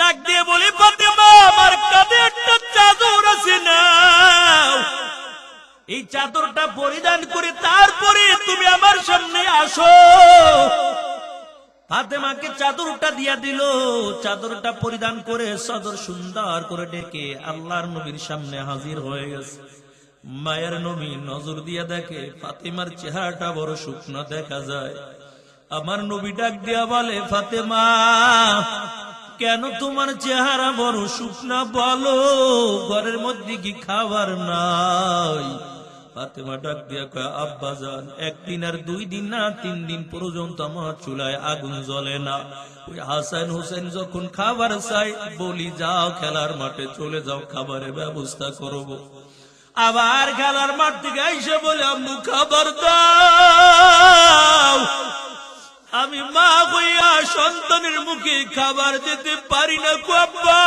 ডাক দিয়ে বলি, ফাতেমা, আমার কাঁধে একটা চাদর আছে না এই চাদরটা পরিধান করে তারপরে তুমি আমার সামনে আসো। ফাতেমাকে চাদরটা দিয়া দিল। চাদরটা পরিধান করে সদর সুন্দর করে ডেকে আল্লাহর নবীর সামনে হাজির হয়ে গেছে। মায়ের নবী নজর দিয়া দেখে ফাতেমার চেহারাটা বড় শুকনো দেখা যায়। আমার নবী ডাক দিয়া বলে, ফাতেমা কেন তোমার চেহারা বড় শুকনা বলো? ঘরের মধ্যে কি খাবার নাই? যখন খাবার চাই বলি, যাও খেলার মাঠে চলে যাও, খাবারের ব্যবস্থা করব। আবার খেলার মাঠ থেকে এসে বলে, আম্মু, খাবার দাও। আমি মা হইয়া সন্তানের মুখে খাবার দিতে পারি না গো আব্বা।